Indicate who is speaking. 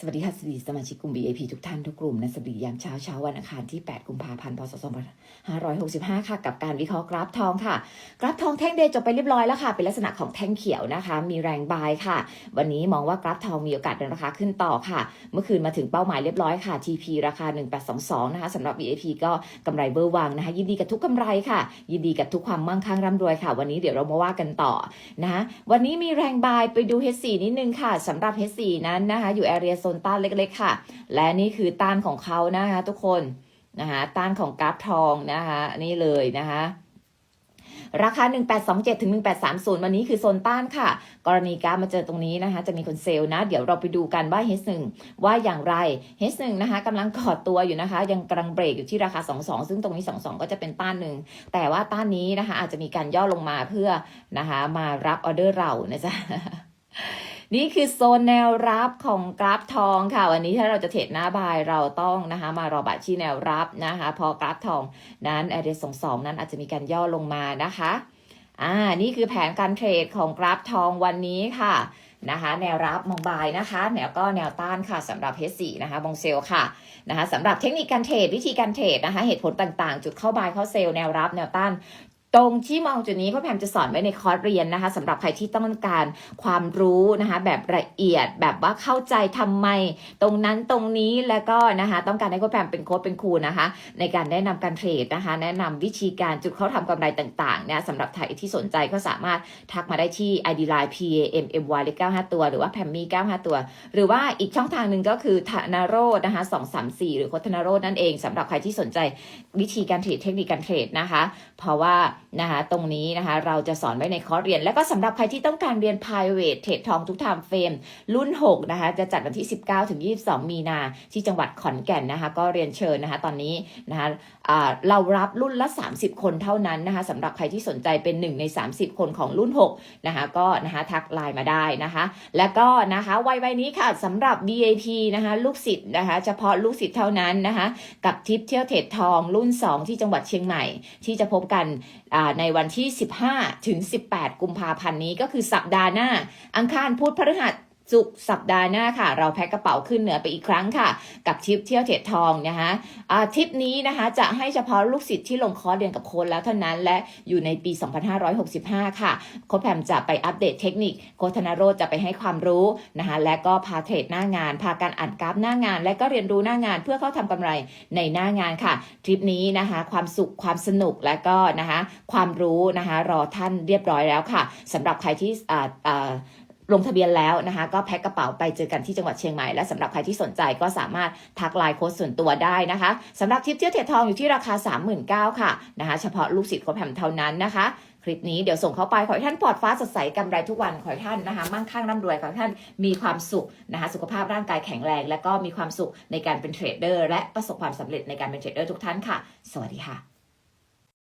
Speaker 1: สวัสดีค่ะสวัสดีสมาชิกกลุ่ม VIP ทุกท่านทุกกลุ่มนะสวัสดียามเช้าเช้าวันอังคารที่ 8 กุมภาพันธ์ พศ 2565 ค่ะ กับการวิเคราะห์กราฟทองค่ะ กราฟทองแท่งเดย์จบไปเรียบร้อยแล้วค่ะ เป็นลักษณะของแท่งเขียวนะคะ มีแรงบายค่ะ วันนี้มองว่ากราฟทองมีโอกาสเดินราคาขึ้นต่อค่ะ เมื่อคืนมาถึงเป้าหมายเรียบร้อยค่ะ TP ราคา 1822 นะคะสำหรับ VIP ก็กำไรเบอร์วังนะคะ ยินดีกับทุกกำไรค่ะ ยินดีกับทุกความมั่งคั่งร่ำรวยค่ะ วันนี้เดี๋ยวเรามาว่ากันต่อนะคะวันนี้มีแรงบายไปดู H4 นิดนึงค่ะสำหรับ H4 นั้นนะคะอยู่แอเรียโซนต้านเล็กๆค่ะ และนี่คือต้านของเขานะคะทุกคนนะคะต้านของกราฟทองนะคะนี่เลยนะคะราคา 1827 ถึง 1830 วันนี้คือโซนต้านค่ะ กรณีกาฟมาเจอตรงนี้นะคะ จะมีคนเซลล์นะ เดี๋ยวเราไปดูกันว่า H1 ว่าอย่างไร H1 นะคะกำลังกอดตัวอยู่นะคะ ยังกำลังเบรกอยู่ที่ราคา 22 ซึ่งตรงนี้ 22 ก็จะเป็นต้านหนึ่ง แต่ว่าต้านนี้นะคะ อาจจะมีการย่อลงมาเพื่อนะคะ มารับออเดอร์เรานะจ๊ะ นี่คือโซนแนวรับของกราฟทองค่ะ วันนี้ถ้าเราจะเทรดหน้าบายเราต้องนะคะมารอบัตรที่แนวรับนะคะ พอกราฟทองนั้นแอเดสสองนั้นอาจจะมีการย่อลงมานะคะอ่านี่คือแผนการเทรดของกราฟทองวันนี้ค่ะนะคะแนวรับมองบายนะคะแนวก็แนวต้านค่ะสำหรับ H4 นะคะบงเซลค่ะนะคะสำหรับเทคนิคการเทรดวิธีการเทรดนะคะ เหตุผลต่างๆ จุดเข้าบายเข้าเซลแนวรับแนวต้าน ตรงที่มองจุดนี้พ่อแพมจะสอนไว้ในคอร์สเรียนนะคะสำหรับใครที่ต้องการความรู้นะคะแบบละเอียดแบบว่าเข้าใจทำไม ตรงนั้นตรงนี้แล้วก็นะคะต้องการให้พ่อแพมเป็นโค้ชเป็นครูนะคะ ในการแนะนำการเทรดนะคะ แนะนำวิธีการจุดเข้าทำกำไรต่างๆเนี่ยสำหรับใครที่สนใจก็สามารถทักมาได้ที่ ID Line P A M M Y เลข95 ตัว หรือว่าแพมมี่95 ตัว หรือว่าอีกช่องทางหนึ่งก็คือธนาโรดนะคะ234 หรือโคธนาโรดนั่นเองสำหรับใครที่สนใจวิธีการเทรดเทคนิคการเทรดนะคะ เพราะว่านะคะตรงนี้นะคะเราจะสอนไว้ในคอร์สเรียน และก็สำหรับใครที่ต้องการเรียน private เทรดทองทุกไทม์เฟรมรุ่น6นะคะจะจัดวันที่ 19ถึง22 มีนาที่จังหวัดขอนแก่นนะคะก็เรียนเชิญนะคะตอนนี้นะคะอ่าเรารับรุ่นละ 30 คนเท่านั้นนะคะสำหรับใครที่สนใจเป็น 1 ใน 30 คนของรุ่น6นะคะก็นะคะทักไลน์มาได้นะคะ แล้วก็นะคะวัยวัยนี้ค่ะสำหรับ VIP นะคะลูกศิษย์นะคะเฉพาะลูกศิษย์เท่านั้นนะคะกับทริปเที่ยวเทรดทองรุ่น 2 ที่จังหวัดเชียงใหม่ ที่จะพบกันอในวันที่ 15 ถึง 18 กุมภาพันธ์นี้ก็คือสัปดาห์หน้า อังคารพุธพฤหัส ศุกสัปดาห์หน้าค่ะ เราแพ็คกระเป๋าขึ้นเหนือไปอีกครั้งค่ะ กับทริปเที่ยวเทรดทองนะคะทริปนี้นะคะจะให้เฉพาะลูกศิษย์ที่ลงคอร์สเรียนกับโค้ดแล้วเท่านั้น และอยู่ในปี 2565 ค่ะ โค้ชแพมจะไปอัปเดตเทคนิค โค้ชธนโรจะไปให้ความรู้นะคะ และก็พาเทรดหน้างาน พาการอ่านกราฟหน้างาน และก็เรียนรู้หน้างาน เพื่อเข้าทำกำไรในหน้างานค่ะ ทริปนี้นะคะ ความสุข ความสนุก และก็นะคะ ความรู้นะคะ รอท่านเรียบร้อยแล้วค่ะสำหรับใครที่อ่า ลงทะเบียนแล้วนะคะ ก็แพ็คกระเป๋าไปเจอกันที่จังหวัดเชียงใหม่และสำหรับใครที่สนใจก็สามารถทักไลน์โค้ดส่วนตัวได้นะคะสำหรับทริปเที่ยวเทรดทองอยู่ที่ราคา 39,000ค่ะนะคะ เฉพาะลูกศิษย์โค้ดแพมเท่านั้นนะคะคลิปนี้เดี๋ยวส่งเข้าไป ขอให้ท่านปลอดฟ้าสดใสกำไรทุกวัน ขอให้ท่านนะคะ มั่งคั่งร่ำรวย ขอให้ท่านมีความสุขนะคะ สุขภาพร่างกายแข็งแรง และก็มีความสุขในการเป็นเทรดเดอร์ และประสบความสำเร็จในการเป็นเทรดเดอร์ทุกท่านค่ะ สวัสดีค่ะ